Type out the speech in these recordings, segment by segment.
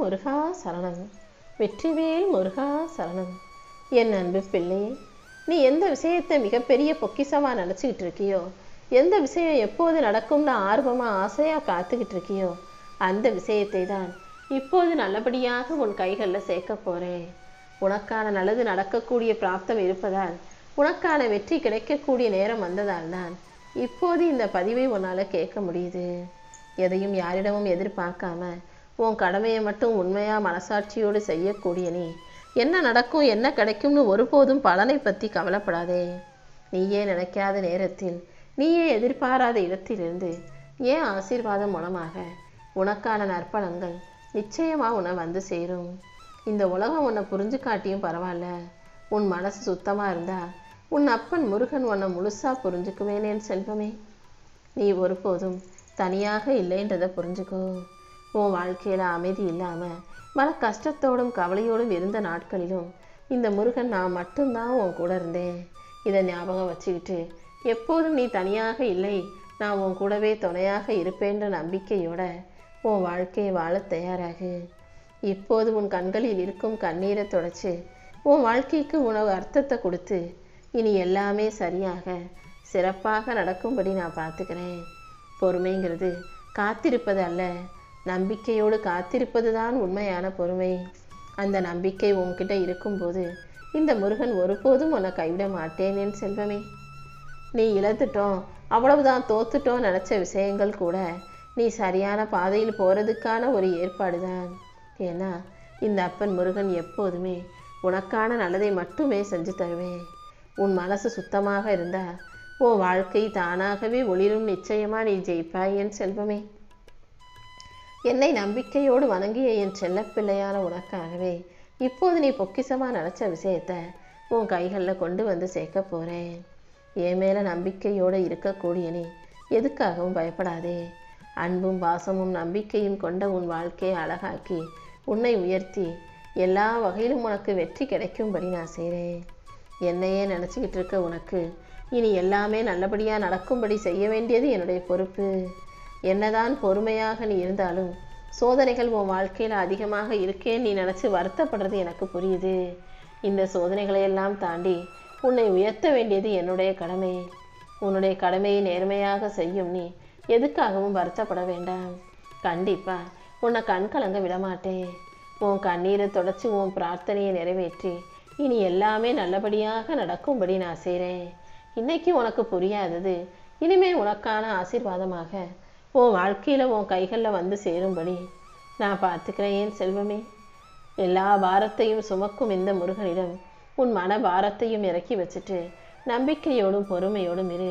முருகா சரணம். வெற்றிவேல் முருகா சரணம். என் அன்பு பிள்ளையே நீ எந்த விஷயத்தை மிகப்பெரிய பொக்கிசமாக நினச்சிக்கிட்டு இருக்கியோ? எந்த விஷயம் எப்போது நடக்கும்னு ஆர்வமா ஆசையா காத்துக்கிட்டு இருக்கியோ? அந்த விஷயத்தை தான் இப்போது நல்லபடியாக உன் கைகளில் சேர்க்க போகிறேன் உனக்கான நல்லது நடக்கக்கூடிய பிராப்தம் இருப்பதால் உனக்கான வெற்றி கிடைக்கக்கூடிய நேரம் வந்ததால் தான் இப்போது இந்த பதிவை உன்னால கேட்க முடியுது. எதையும் யாரிடமும் எதிர்பார்க்காம உன் கடமையை மட்டும் உண்மையாக மனசாட்சியோடு செய்யக்கூடிய நீ. என்ன நடக்கும் என்ன கிடைக்கும்னு ஒருபோதும் பலனை பற்றி கவலைப்படாதே. நீயே நினைக்காத நேரத்தில் நீயே எதிர்பாராத இடத்திலிருந்து ஏன் ஆசீர்வாதம் மூலமாக உனக்கான நற்பலங்கள் நிச்சயமாக உன்னை வந்து சேரும். இந்த உலகம் உன்னை புரிஞ்சு காட்டியும் பரவாயில்ல. உன் மனசு சுத்தமாக இருந்தா உன் அப்பன் முருகன் உன்னை முழுசாக புரிஞ்சுக்குவேனேன் செல்வமே. நீ ஒருபோதும் தனியாக இல்லைன்றதை புரிஞ்சுக்கோ. உன் வாழ்க்கையில் அமைதி இல்லாமல் மன கஷ்டத்தோடும் கவலையோடும் இருந்த நாட்களிலும் இந்த முருகன் நான் மட்டும்தான் உன் கூட இருந்தேன். இதை ஞாபகம் வச்சுக்கிட்டு எப்போதும் நீ தனியாக இல்லை நான் உன் கூடவே துணையாக இருப்பேன்ற நம்பிக்கையோட உன் வாழ்க்கையை வாழ தயாராகு. இப்போது உன் கண்களில் இருக்கும் கண்ணீரை தொடச்சி உன் வாழ்க்கைக்கு உணவு அர்த்தத்தை கொடுத்து இனி எல்லாமே சரியாக சிறப்பாக நடக்கும்படி நான் பார்த்துக்கிறேன். பொறுமைங்கிறது காத்திருப்பது அல்ல நம்பிக்கையோடு காத்திருப்பதுதான் உண்மையான பொறுமை. அந்த நம்பிக்கை உன்கிட்ட இருக்கும்போது இந்த முருகன் ஒருபோதும் உன்னை கைவிட மாட்டேனே செல்வமே. நீ இழந்துட்டோம் அவ்வளவுதான் தோத்துட்டோம் நினச்ச விஷயங்கள் கூட நீ சரியான பாதையில் போகிறதுக்கான ஒரு ஏற்பாடு தான் ஏன்னா இந்த அப்பன் முருகன் எப்போதுமே உனக்கான நல்லதை மட்டுமே செஞ்சு தருவேன். உன் மனசு சுத்தமாக இருந்தால் உன் வாழ்க்கை தானாகவே ஒளிரும் நிச்சயமாக நீ ஜெயிப்பாய் என் செல்வமே. என்னை நம்பிக்கையோடு வணங்கிய என் செல்லப்பிள்ளையான உனக்காகவே இப்போது நீ பொக்கிசமாக நினச்ச விஷயத்த உன் கைகளில் கொண்டு வந்து சேர்க்க போகிறேன் என் மேலே நம்பிக்கையோடு இருக்கக்கூடிய நீ எதுக்காகவும் பயப்படாதே. அன்பும் பாசமும் நம்பிக்கையும் கொண்ட உன் வாழ்க்கையை அழகாக்கி உன்னை உயர்த்தி எல்லா வகையிலும் உனக்கு வெற்றி கிடைக்கும்படி நான் செய்கிறேன் என்னையே நினச்சிக்கிட்டு இருக்க உனக்கு இனி எல்லாமே நல்லபடியாக நடக்கும்படி செய்ய வேண்டியது என்னுடைய பொறுப்பு. என்னதான் பொறுமையாக நீ இருந்தாலும் சோதனைகள் உன் வாழ்க்கையில் அதிகமாக இருக்கேன்னு நீ நினச்சி வருத்தப்படுறது எனக்கு புரியுது. இந்த சோதனைகளையெல்லாம் தாண்டி உன்னை உயர்த்த வேண்டியது என்னுடைய கடமை. உன்னுடைய கடமையை நேர்மையாக செய்யும் நீ எதுக்காகவும் வருத்தப்பட வேண்டாம். கண்டிப்பாக உன்னை கண் கலங்க விடமாட்டேன். உன் கண்ணீரை தொடச்சி உன் பிரார்த்தனையை நிறைவேற்றி இனி எல்லாமே நல்லபடியாக நடக்கும்படி நான் செய்கிறேன் இன்னைக்கு உனக்கு புரியாதது இனிமே உனக்கான ஆசீர்வாதமாக உன் வாழ்க்கையில் உன் கைகளில் வந்து சேரும்படி நான் பார்த்துக்கிறேன் ஏன் செல்வமே? எல்லா பாரத்தையும் சுமக்கும் இந்த முருகனிடம் உன் மன பாரத்தையும் இறக்கி வச்சுட்டு நம்பிக்கையோடும் பொறுமையோடும் இரு.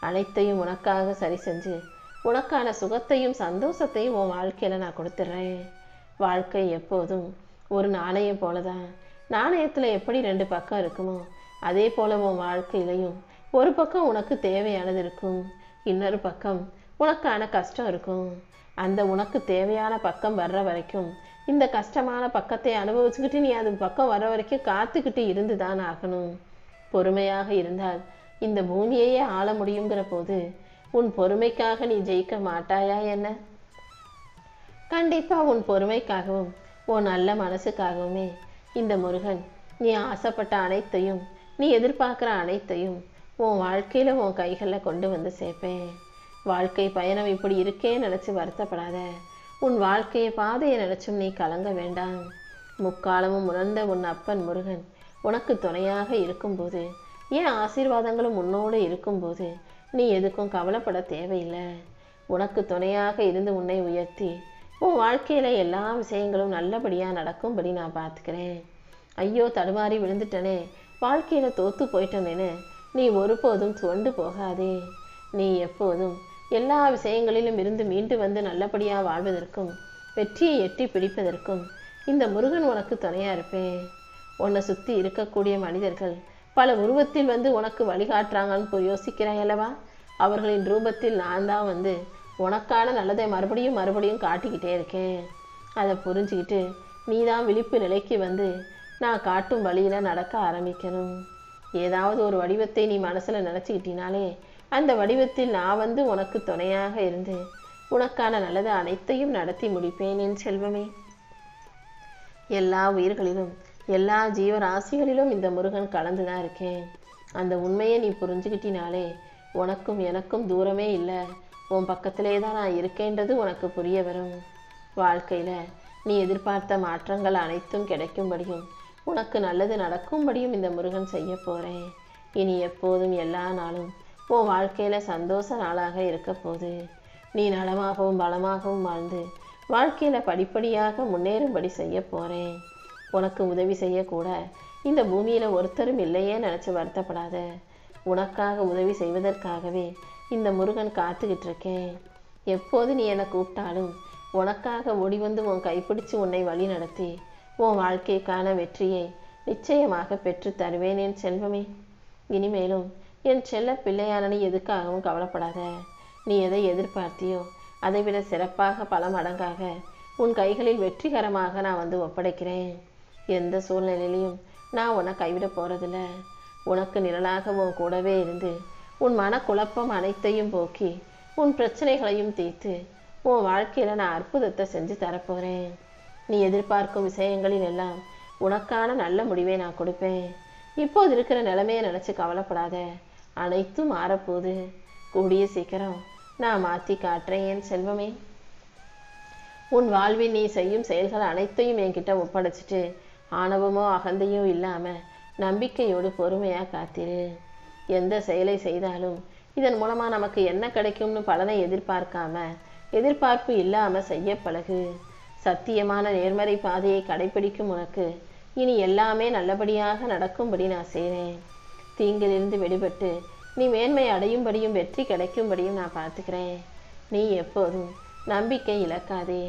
அனைத்தையும் உனக்காக சரி செஞ்சு உனக்கான சுகத்தையும் சந்தோஷத்தையும் உன் வாழ்க்கையில் நான் கொடுத்துட்றேன் வாழ்க்கை எப்போதும் ஒரு நாணயம் போல தான் நாணயத்தில் எப்படி ரெண்டு பக்கம் இருக்குமோ அதே போல உன் வாழ்க்கையிலையும் ஒரு பக்கம் உனக்கு தேவையானது இருக்கும். இன்னொரு பக்கம் உனக்கான கஷ்டம் இருக்கும். அந்த உனக்கு தேவையான பக்கம் வர்ற வரைக்கும் இந்த கஷ்டமான பக்கத்தை அனுபவிச்சுக்கிட்டு நீ அது பக்கம் வர வரைக்கும் காத்துக்கிட்டு இருந்து தான் ஆகணும். பொறுமையாக இருந்தால் இந்த பூமியையே ஆள முடியுங்கிற போது உன் பொறுமைக்காக நீ ஜெயிக்க மாட்டாயா என்ன? கண்டிப்பா உன் பொறுமைக்காகவும் உன் நல்ல மனசுக்காகவுமே இந்த முருகன் நீ ஆசைப்பட்ட அனைத்தையும் நீ எதிர்பார்க்குற அனைத்தையும் உன் வாழ்க்கையில் உன் கைகளில் கொண்டு வந்து சேர்ப்பேன். வாழ்க்கை பயணம் இப்படி இருக்கே நினச்சி வருத்தப்படாத. உன் வாழ்க்கையை பாதையை நினைச்சும் நீ கலங்க வேண்டாம். முக்காலமும் உணர்ந்த உன் அப்பன் முருகன் உனக்கு துணையாக இருக்கும்போது ஏன் ஆசீர்வாதங்களும் உன்னோடு இருக்கும்போது நீ எதுக்கும் கவலைப்பட தேவையில்லை. உனக்கு துணையாக இருந்து உன்னை உயர்த்தி உன் வாழ்க்கையில் எல்லா விஷயங்களும் நல்லபடியாக நடக்கும்படி நான் பார்த்துக்கிறேன். ஐயோ தடுமாறி விழுந்துட்டனே. வாழ்க்கையில் தோத்து போயிட்டனேன்னு நீ ஒருபோதும் சொண்டு போகாதே. நீ எப்போதும் எல்லா விஷயங்களிலும் இருந்து மீண்டு வந்து நல்லபடியாக வாழ்வதற்கும் வெற்றியை எட்டி பிடிப்பதற்கும் இந்த முருகன் உனக்கு துணையாக இருப்பேன். உன்னை சுற்றி இருக்கக்கூடிய மனிதர்கள் பல உருவத்தில் வந்து உனக்கு வழிகாட்டுறாங்கன்னு போய் யோசிக்கிறாய் அல்லவா? அவர்களின் ரூபத்தில் நான் தான் வந்து உனக்கான நல்லதை மறுபடியும் மறுபடியும் காட்டிக்கிட்டே இருக்கேன். அதை புரிஞ்சுக்கிட்டு நீ தான் விழிப்பு நிலைக்கு வந்து நான் காட்டும் வழியில் நடக்க ஆரம்பிக்கணும். ஏதாவது ஒரு வடிவத்தை நீ மனசில் நினச்சிக்கிட்டினாலே அந்த வடிவத்தில் நான் வந்து உனக்கு துணையாக இருந்து உனக்கான நல்லது அனைத்தையும் நடத்தி முடிப்பேன் என் செல்வமே. எல்லா உயிர்களிலும் எல்லா ஜீவராசிகளிலும் இந்த முருகன் கலந்து தான் இருக்கேன். அந்த உண்மையை நீ புரிஞ்சுக்கிட்டினாலே உனக்கும் எனக்கும் தூரமே இல்லை. உன் பக்கத்திலே தான் நான் இருக்கேன்றது உனக்கு புரிய வரும். வாழ்க்கையில் நீ எதிர்பார்த்த மாற்றங்கள் அனைத்தும் கிடைக்கும்படியும் உனக்கு நல்லது நடக்கும்படியும் இந்த முருகன் செய்ய போகிறேன் இனி எப்போதும் எல்லா நாளும் உன் வாழ்க்கையில் சந்தோஷ நாளாக இருக்க போது நீ நலமாகவும் பலமாகவும் வாழ்ந்து வாழ்க்கையில் படிப்படியாக முன்னேறும்படி செய்ய போகிறேன் உனக்கு உதவி செய்யக்கூட இந்த பூமியில் ஒருத்தரும் இல்லையே நினச்சி வருத்தப்படாத. உனக்காக உதவி செய்வதற்காகவே இந்த முருகன் காத்துக்கிட்டு இருக்கேன். எப்போது நீ என்னை கூப்பிட்டாலும் உனக்காக ஓடி வந்து உன் கைப்பிடிச்சு உன்னை வழி நடத்தி உன் வாழ்க்கைக்கான வெற்றியை நிச்சயமாக பெற்று தருவேன் என் செல்வமே. இனிமேலும் என் செல்ல பிள்ளையானனை எதுக்காகவும் கவலைப்படாத. நீ எதை எதிர்பார்த்தியோ அதைவிட சிறப்பாக பல மடங்காக உன் கைகளில் வெற்றிகரமாக நான் வந்து ஒப்படைக்கிறேன். எந்த சூழ்நிலையிலையும் நான் உன்னை கைவிட போகிறதில்ல உனக்கு நிழலாக உன் கூடவே இருந்து உன் மனக்குழப்பம் அனைத்தையும் போக்கி உன் பிரச்சனைகளையும் தீர்த்து உன் வாழ்க்கையில் நான் அற்புதத்தை செஞ்சு தரப்போகிறேன் நீ எதிர்பார்க்கும் விஷயங்களில் எல்லாம் உனக்கான நல்ல முடிவை நான் கொடுப்பேன். இப்போது இருக்கிற நிலைமையை நினச்சி கவலைப்படாத. அனைத்தும் மாறப்போகுது. கூடிய சீக்கிரம் நான் மாற்றி காட்டுறேன் என் செல்வமே. உன் வாழ்வில் நீ செய்யும் செயல்கள் அனைத்தையும் என்கிட்ட ஒப்படைச்சிட்டு ஆணவமோ அகந்தையோ இல்லாமல் நம்பிக்கையோடு பொறுமையாக காத்திரு. எந்த செயலை செய்தாலும் இதன் மூலமாக நமக்கு என்ன கிடைக்கும்னு பலனை எதிர்பார்க்காம எதிர்பார்ப்பு இல்லாமல் செய்ய பழகு. சத்தியமான நேர்மறை பாதையை கடைபிடிக்கும் உனக்கு இனி எல்லாமே நல்லபடியாக நடக்கும்படி நான் செய்கிறேன் தீங்கிலிருந்து விடுபட்டு நீ மேன்மை அடையும்படியும் வெற்றி கிடைக்கும்படியும் நான் பார்த்துக்கிறேன். நீ எப்போதும் நம்பிக்கை இழக்காதே.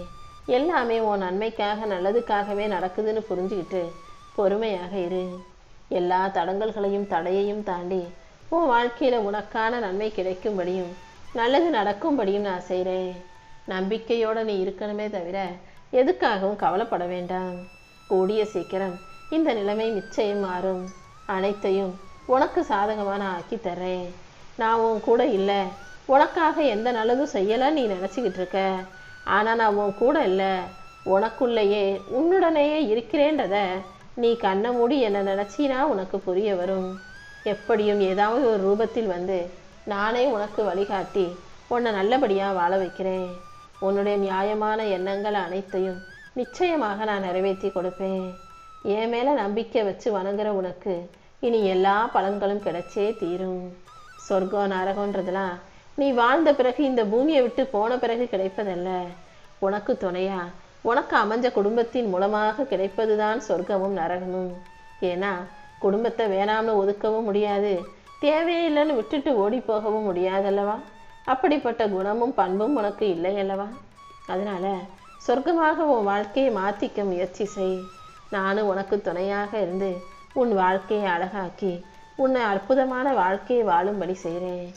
எல்லாமே உன் நன்மைக்காக நல்லதுக்காகவே நடக்குதுன்னு புரிஞ்சுக்கிட்டு பொறுமையாக இரு. எல்லா தடங்கல்களையும் தடையையும் தாண்டி உன் வாழ்க்கையில் உனக்கான நன்மை கிடைக்கும்படியும் நல்லது நடக்கும்படியும் நான் செய்கிறேன் நம்பிக்கையோட நீ இருக்கணுமே தவிர எதுக்காகவும் கவலைப்பட வேண்டாம். கூடிய சீக்கிரம் இந்த நிலைமை நிச்சயம் மாறும். அனைத்தையும் உனக்கு சாதகமாக நான் ஆக்கி தர்றேன். நான் உன் கூட இல்லை. உனக்காக எந்த நல்லதும் செய்யலை நீ நினச்சிக்கிட்டு இருக்க. ஆனால் நான் உன் கூட இல்லை. உனக்குள்ளேயே உன்னுடனேயே இருக்கிறேன்றத நீ கண்ணை மூடி என்னை நினச்சினா உனக்கு புரிய வரும். எப்படியும் ஏதாவது ஒரு ரூபத்தில் வந்து நானே உனக்கு வழிகாட்டி உன்னை நல்லபடியாக வாழ வைக்கிறேன். உன்னுடைய நியாயமான எண்ணங்கள் அனைத்தையும் நிச்சயமாக நான் நிறைவேற்றி கொடுப்பேன். என் மேலே நம்பிக்கை வச்சு வணங்குற உனக்கு இனி எல்லா பலன்களும் கிடைச்சே தீரும். சொர்க்கம் நரகன்றதுலாம் நீ வாழ்ந்த பிறகு இந்த பூமியை விட்டு போன பிறகு கிடைப்பதல்ல. உனக்கு துணையா உனக்கு அமைஞ்ச குடும்பத்தின் மூலமாக கிடைப்பதுதான் சொர்க்கமும் நரகமும். ஏன்னா குடும்பத்தை வேணாம்னு ஒதுக்கவும் முடியாது தேவையில்லைன்னு விட்டுட்டு ஓடி போகவும் முடியாதல்லவா? அப்படிப்பட்ட குணமும் பண்பும் உனக்கு இல்லை அல்லவா அதனால சொர்க்கமாக உன் வாழ்க்கையை மாற்றிக்க முயற்சி செய். நானும் உனக்கு துணையாக இருந்து உன் வாழ்க்கையை அழகாக்கி உன்னை அற்புதமான வாழ்க்கையை வாழும்படி செய்கிறேன்.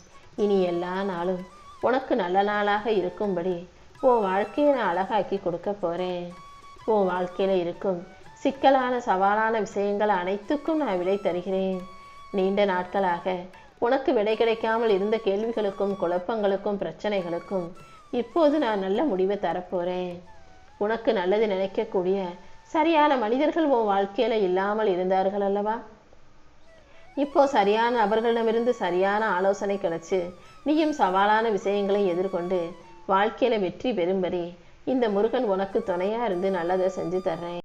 இனி எல்லா நாளும் உனக்கு நல்ல நாளாக இருக்கும்படி உன் வாழ்க்கையை நான் அழகாக்கி கொடுக்க போகிறேன் உன் வாழ்க்கையில் இருக்கும் சிக்கலான சவாலான விஷயங்கள் அனைத்துக்கும் நான் விடை தருகிறேன். நீண்ட நாட்களாக உனக்கு விடை கிடைக்காமல் இருந்த கேள்விகளுக்கும் குழப்பங்களுக்கும் பிரச்சனைகளுக்கும் இப்போது நான் நல்ல முடிவை தரப்போகிறேன் உனக்கு நல்லது நினைக்கக்கூடிய சரியான மனிதர்கள் உன் வாழ்க்கையில இல்லாமல் இருந்தார்கள் அல்லவா? இப்போ சரியான நபர்களிடமிருந்து சரியான ஆலோசனை கிடைச்சு நீயும் சவாலான விஷயங்களை எதிர்கொண்டு வாழ்க்கையில வெற்றி பெறும்படி இந்த முருகன் உனக்கு துணையா இருந்து நல்லதை செஞ்சு தர்றேன்.